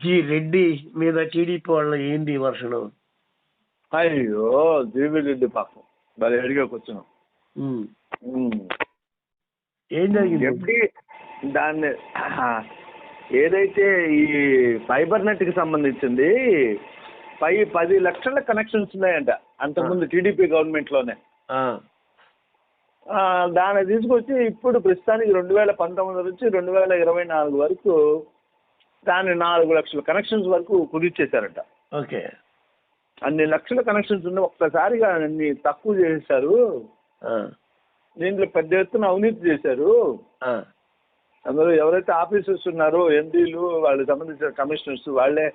G Reddy మీద TDP వాళ్ళ ఏంది వర్షను అయ్యో జీవి రెడ్డి పాపం. మరి అడిగా కూర్చున్నాం ఏం జరిగింది? ఎప్పుడు దాన్ని ఏదైతే ఈ ఫైబర్ నెట్కి సంబంధించింది పై పది లక్షల కనెక్షన్స్ ఉన్నాయంట అంతకుముందు టీడీపీ గవర్నమెంట్లోనే దాన్ని తీసుకొచ్చి ఇప్పుడు ప్రస్తుతానికి రెండు వేల పంతొమ్మిది నుంచి రెండు వేల ఇరవై నాలుగు వరకు దాన్ని నాలుగు లక్షల కనెక్షన్స్ వరకు కుదిర్చేశారట. ఓకే. అన్ని లక్షల కనెక్షన్స్ ఉన్న ఒక్కసారిగా అన్ని తక్కువ చేశారు దీంట్లో పెద్ద ఎత్తున అవినీతి చేశారు. అందులో ఎవరైతే ఆఫీసర్స్ ఉన్నారో ఎండీలు వాళ్ళకి సంబంధించిన కమిషనర్స్ వాళ్ళే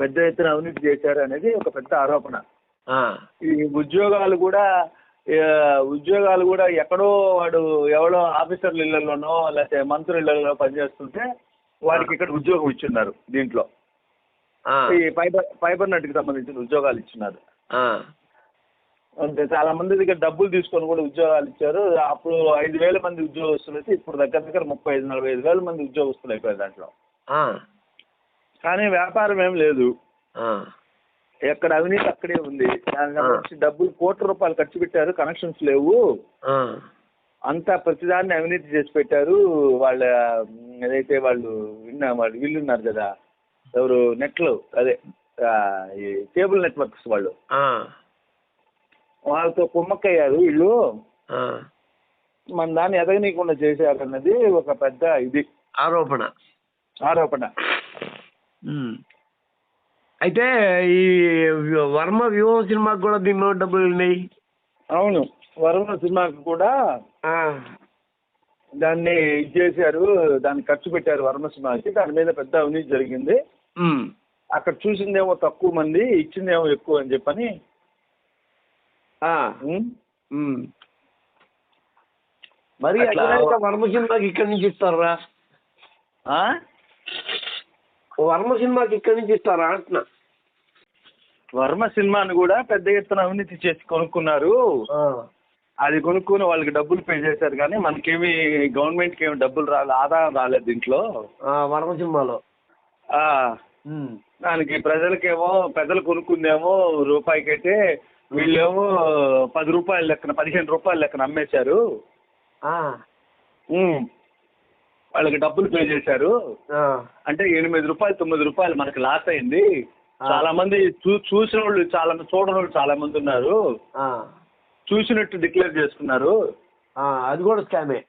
పెద్ద ఎత్తున అవినీతి చేశారు అనేది ఒక పెద్ద ఆరోపణ. ఈ ఉద్యోగాలు కూడా ఉద్యోగాలు కూడా ఎక్కడో వాడు ఎవడో ఆఫీసర్ల ఇళ్ళలోనో లేకపోతే మంత్రుల ఇళ్ళలో పనిచేస్తుంటే వాడికి ఇక్కడ ఉద్యోగం ఇచ్చున్నారు దీంట్లో. ఈ ఫైబర్ ఫైబర్ నెట్కి సంబంధించిన ఉద్యోగాలు ఇచ్చినారు అంటే చాలా మంది దగ్గర డబ్బులు తీసుకొని కూడా ఉద్యోగాలు ఇచ్చారు. అప్పుడు ఐదు వేల మంది ఉద్యోగస్తులు అయితే ఇప్పుడు దగ్గర దగ్గర ముప్పై ఐదు నలభై ఐదు వేల మంది ఉద్యోగస్తులు అయిపోయారు దాంట్లో. కానీ వ్యాపారం ఏం లేదు. ఎక్కడ అవినీతి అక్కడే ఉంది. సంబంధించి డబ్బులు కోట్ల రూపాయలు ఖర్చు పెట్టారు. కనెక్షన్స్ లేవు. అంతా ప్రతిదాన్ని అవినీతి చేసి పెట్టారు. వాళ్ళ ఏదైతే వాళ్ళు విన్నా వాళ్ళు వీళ్ళు ఉన్నారు కదా. ఎవరు? నెట్లు అదే ఈ కేబుల్ నెట్వర్క్స్ వాళ్ళు. వాళ్ళతో కుమ్మక్కయ్యారు వీళ్ళు. మన దాన్ని ఎదగనీయకుండా చేశారు అన్నది ఒక పెద్ద ఇది. ఆరోపణ. ఆరోపణ. అయితే ఈ వర్మ వ్యూహం సినిమాకి కూడా దీనిలో డబ్బులు ఉన్నాయి. అవును. వరుణ సినిమాకి కూడా దాన్ని ఇది చేశారు దాన్ని ఖర్చు పెట్టారు వర్మ సినిమాకి దాని మీద పెద్ద అవినీతి జరిగింది. అక్కడ చూసిందేమో తక్కువ మంది ఇచ్చిందేమో ఎక్కువ అని చెప్పని. మరి వర్మ సినిమాకి ఇక్కడి నుంచి ఇస్తారా? ఆ? వర్మ సినిమాకి ఇక్కడి నుంచి ఇస్తారా అంటున్నా. వర్మ సినిమాని కూడా పెద్ద ఎత్తున అవినీతి చేసి కొనుక్కున్నారు. అది కొనుక్కుని వాళ్ళకి డబ్బులు పే చేశారు కానీ మనకేమి గవర్నమెంట్కి ఏమి డబ్బులు రాలేదు ఆదాయం రాలేదు దీంట్లో. సినిమాలో ఆ, ఉమ్, దానికి ప్రజలకేమో పెద్దలు కొనుక్కుందేమో రూపాయికైతే వీళ్ళేమో పది రూపాయల లెక్కన పదిహేను రూపాయల లెక్కన అమ్మేశారు. వాళ్ళకి డబ్బులు పే చేశారు. అంటే ఎనిమిది రూపాయలు తొమ్మిది రూపాయలు మనకి లాస్ అయింది. చాలా మంది చూ చూసిన వాళ్ళు చాలా మంది చూడని వాళ్ళు చాలా మంది ఉన్నారు చూసినట్టు డిక్లేర్ చేసుకున్నారు. అది కూడా స్కామే.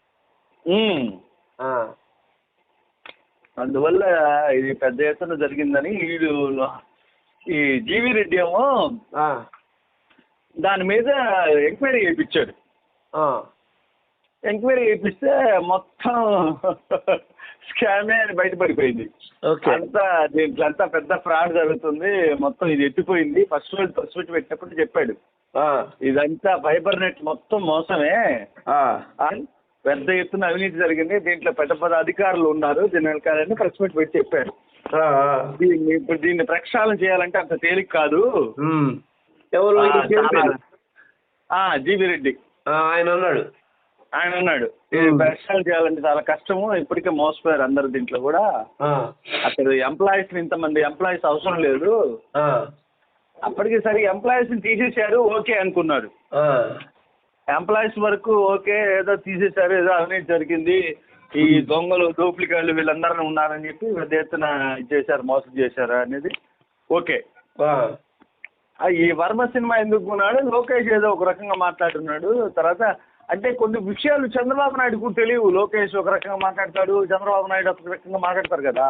అందువల్ల ఇది పెద్ద ఎత్తున జరిగిందని వీడు ఈ జీవి రెడ్డి ఏమో దాని మీద ఎంక్వైరీ చేయించాడు ఎంక్వైరీ చేయిస్తే మొత్తం స్కామే అని బయటపడిపోయింది. ఓకే. అంతా దీంట్లో అంతా పెద్ద ఫ్రాడ్ జరుగుతుంది. మొత్తం ఇది ఎత్తిపోయింది. ఫస్ట్ రోజు ఫస్ట్ పెట్టి పెట్టినప్పుడు చెప్పాడు. ఆ, ఇదంతా ఫైబర్ నెట్ మొత్తం మోసమే. పెద్ద ఎత్తున అవినీతి జరిగింది. దీంట్లో పెద్ద పెద్ద అధికారులు ఉన్నారు. దీని వెనకాలని ప్రెస్ మీట్ పెట్టి చెప్పారు. దీన్ని ఇప్పుడు దీన్ని ప్రక్షాళన చేయాలంటే అంత తేలిక కాదు. ఎవరు? జీవి రెడ్డి. ఆయన అన్నాడు ఆయన ఉన్నాడు. Hmm. ప్రక్షాళన చేయాలంటే చాలా కష్టము. ఇప్పటికే మోసపోయారు అందరు దీంట్లో కూడా. అసలు ఎంప్లాయీస్ ఇంతమంది ఎంప్లాయీస్ అవసరం లేదు. అప్పటికి సరే ఎంప్లాయీస్ తీసేశారు ఓకే అనుకున్నాడు ఆ, ఎంప్లాయీస్ వరకు ఓకే ఏదో తీసేశారు ఏదో అవినీతి జరిగింది. ఈ దొంగలు దోపిడికాయలు వీళ్ళందరూ ఉన్నారని చెప్పి పెద్ద ఎత్తున ఇది చేశారు మోసం చేశారు అనేది ఓకే. ఈ వర్మ సినిమా ఎందుకు కొన్నాడు? లోకేష్ ఏదో ఒక రకంగా మాట్లాడుతున్నాడు. తర్వాత అంటే కొన్ని విషయాలు చంద్రబాబు నాయుడుకు తెలియవు. లోకేష్ ఒక రకంగా మాట్లాడతాడు చంద్రబాబు నాయుడు ఒక రకంగా మాట్లాడతారు కదా.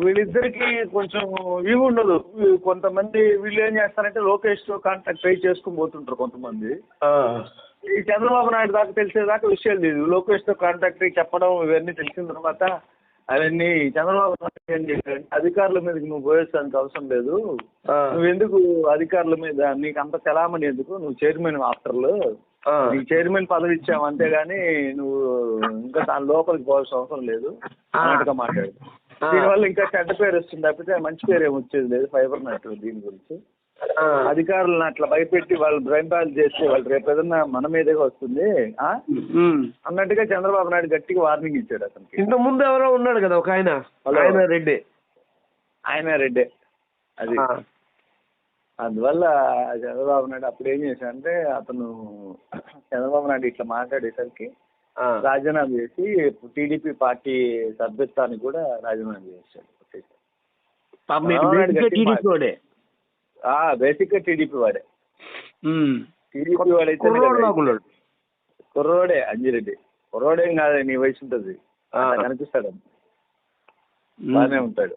వీళ్ళిద్దరికి కొంచెం ఇవి ఉండదు. కొంతమంది వీళ్ళు ఏం చేస్తారంటే లోకేష్తో కాంటాక్ట్ ట్రై చేసుకుని పోతుంటారు కొంతమంది. ఈ చంద్రబాబు నాయుడు దాకా తెలిసేదాకా విషయాలు లేదు. లోకేష్తో కాంటాక్ట్ చెప్పడం ఇవన్నీ తెలిసిన తర్వాత అవన్నీ చంద్రబాబు నాయుడు ఏం చేశాడు అధికారుల మీదకి నువ్వు పోయేసానికి అవసరం లేదు. ఆ, నువ్వెందుకు అధికారుల మీద నీకు అంత చలామణి ఎందుకు? నువ్వు చైర్మన్ ఆఫ్టర్లు నీకు చైర్మన్ పదవి ఇచ్చావు అంతేగాని నువ్వు ఇంకా దాని లోపలికి పోవాల్సిన అవసరం లేదు. అన్నట్టుగా మాట్లాడు. దీనివల్ల ఇంకా చెడ్డ పేరు వస్తుంది తప్పితే మంచి పేరు ఏమి వచ్చేది లేదు. ఫైబర్ నెట్ దీని గురించి. అధికారులను అట్లా భయపెట్టి వాళ్ళు భయంపాలు చేస్తే వాళ్ళు రేపు ఏదన్నా మన మీదే వస్తుంది. అన్నట్టుగా చంద్రబాబు నాయుడు గట్టిగా వార్నింగ్ ఇచ్చాడు అతనికి. ఇంత ముందు ఎవరో ఉన్నాడు కదా ఒక ఆయన. ఆయన రెడ్డి. ఆయన రెడ్డే. అది. అందువల్ల చంద్రబాబు నాయుడు అప్పుడు ఏం చేశాడంటే అతను చంద్రబాబు నాయుడు ఇట్లా మాట్లాడేసరికి. రాజీనామా చేసి టీడీపీ పార్టీ సభ్యత్వానికి కూడా రాజీనామా చేశాడు. బేసిక్గా టీడీపీ వాడే. టీడీపీ వాడైతే కుర్రోడు అంజిరెడ్డి. కుర్రోడేం కాదు నీ వయసు ఉంటుంది కనిపిస్తాడు. బాగానే ఉంటాడు.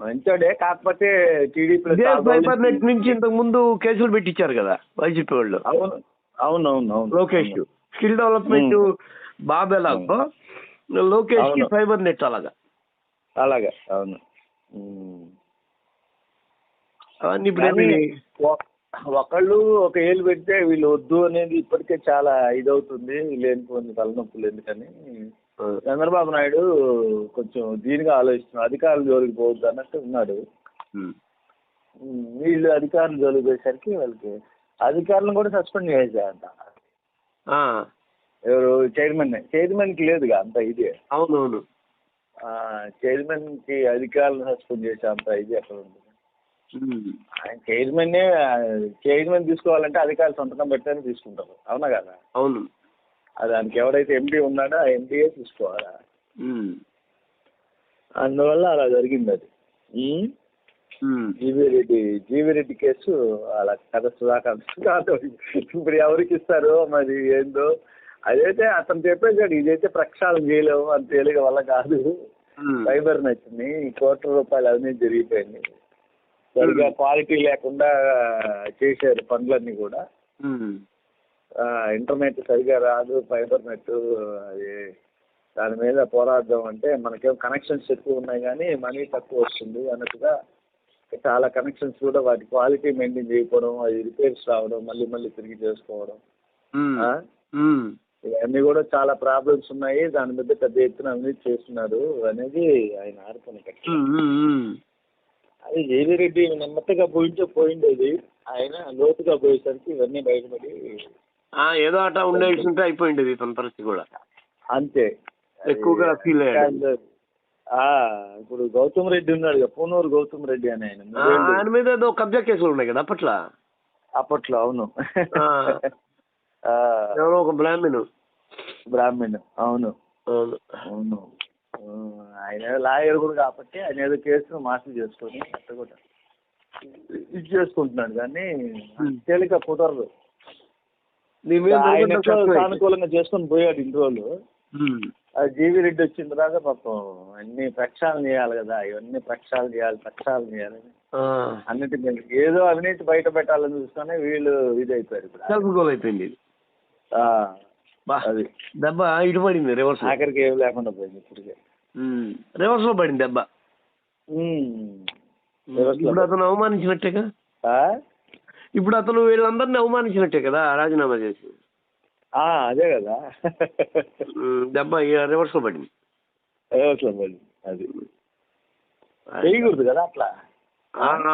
మంచోడే కాకపోతే ఫైబర్ నెట్ నుంచి ఇంతకు ముందు కేసులు పెట్టించారు కదా వైసీపీ వాళ్ళు. అవును. అవును అవును. Lokesh skill development. బాబు ఎలాగో లోకేష్. ఫైబర్ నెట్ అలాగా. అలాగా అవును. అవన్నీ ఇప్పుడు ఒకళ్ళు ఒక ఏళ్ళు పెడితే వీళ్ళు వద్దు అనేది ఇప్పటికే చాలా ఇదవుతుంది. లేనిపోయింది తలనొప్పులు ఎందుకని. చంద్రబాబు నాయుడు కొంచెం దీనిగా ఆలోచిస్తున్నాడు. అధికారులు జోలికి పోవద్దు అన్నట్టు ఉన్నాడు. వీళ్ళు అధికారులు జోలికి పోయేసరికి వాళ్ళకి అధికారులను కూడా సస్పెండ్ చేసేయంట ఆ, ఎవరు? చైర్మన్. చైర్మన్కి లేదుగా అంత ఇది. అవునవును. చైర్మన్కి అధికారులను సస్పెండ్ చేసే అంత ఇది ఎక్కడ ఉంటుంది ఉమ్. ఆయన చైర్మన్ చైర్మన్ తీసుకోవాలంటే అధికారులు సంతకం పెట్టని తీసుకుంటారు అవునా కదా అవును అది దానికి ఎవరైతే ఎంపీ ఉన్నాడో ఆ ఎంపీఏ తీసుకోవాలా. అందువల్ల అలా జరిగింది అది ఉమ్. ఉమ్. G V Reddy G V Reddy case అలా కథ కాదు ఇప్పుడు ఎవరికి ఇస్తారు మరి ఏందో అదైతే అతను చెప్పేసాడు ఇదైతే ప్రక్షాళన చేయలేము అంత తేలిక వల్ల కాదు. ఫైబర్ నచ్చింది కోట్ల రూపాయలు అవినీతి జరిగిపోయింది సరిగా క్వాలిటీ లేకుండా చేశారు పనులన్నీ కూడా. ఇంటర్నెట్ సరిగా రాదు ఫైబర్ నెట్ అది దాని మీద పోరాడదాం అంటే మనకేం కనెక్షన్స్ ఎక్కువ ఉన్నాయి కానీ మనీ తక్కువ వస్తుంది అన్నట్టుగా చాలా కనెక్షన్స్ కూడా వాటి క్వాలిటీ మెయింటైన్ చేయకపోవడం అది రిపేర్స్ రావడం మళ్ళీ మళ్ళీ తిరిగి చేసుకోవడం. ఇవన్నీ కూడా చాలా ప్రాబ్లమ్స్ ఉన్నాయి. దాని మీద పెద్ద ఎత్తున అవినీతి చేస్తున్నారు అనేది ఆయన ఆరోపణ. అది జేవీ రెడ్డి నెమ్మదిగా పోయించే పోయిండేది. ఆయన లోతుగా పోయేసరికి ఇవన్నీ బయటపడి ఆ, ఏదో అట ఉండేసింటే అయిపోయింది తన పరిస్థితి కూడా. అంతే. ఎక్కువగా feel అయ్యాడు. ఇప్పుడు గౌతమ్ రెడ్డి ఉన్నాడు కదా, పూనూరు గౌతమ్ రెడ్డి అని ఆయన. ఆయన మీద ఏదో కబ్జా కేసులు ఉన్నాయి కదా అప్పట్లో? అప్పట్లో అవును. ఎవరో ఒక బ్రాహ్మణ్ బ్రాహ్మణ్ అవును. అవును. ఆయన లాయర్ కూడా కాబట్టి ఆయన ఏదో కేసును మాఫీ చేసుకొని అట్ట కూడా ఇది చేసుకుంటున్నాడు. కానీ. తేలిక కుదరదు. సానుకూలంగా చేసుకొని పోయాడు ఇన్ని రోజులు. జీవి రెడ్డి వచ్చిన తర్వాత పాపం అన్ని ప్రక్షాళన చేయాలి కదా ఇవన్నీ ప్రక్షాళన చేయాలి ప్రక్షాళన చేయాలని. అన్నిటి మీద ఏదో అవినీతి బయట పెట్టాలని చూస్తేనే వీళ్ళు ఇది అయిపోయారు ఇప్పుడు సెల్ఫ్ అయిపోయింది అది. దెబ్బ ఇటు పడింది రివర్స్. ఆఖరికి ఏం లేకుండా పోయింది ఇప్పటికే. రివర్స్లో పడింది దెబ్బ. ఇప్పుడు అతను అవమానించినట్టేగా? ఇప్పుడు అతను వీళ్ళందరినీ అవమానించినట్టే కదా రాజీనామా చేసి. అదే కదా. దెబ్బ రివర్స్లో పడింది. అసలు మరి అది. చేయకూడదు కదా అట్లా.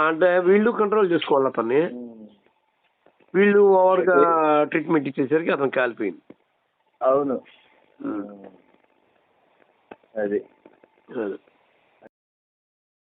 అంటే వీళ్ళు కంట్రోల్ చేసుకోవాలి అతన్ని. వీళ్ళు ఓవర్గా ట్రీట్మెంట్ ఇచ్చేసరికి అతను కాలిపోయింది. అవును. అది.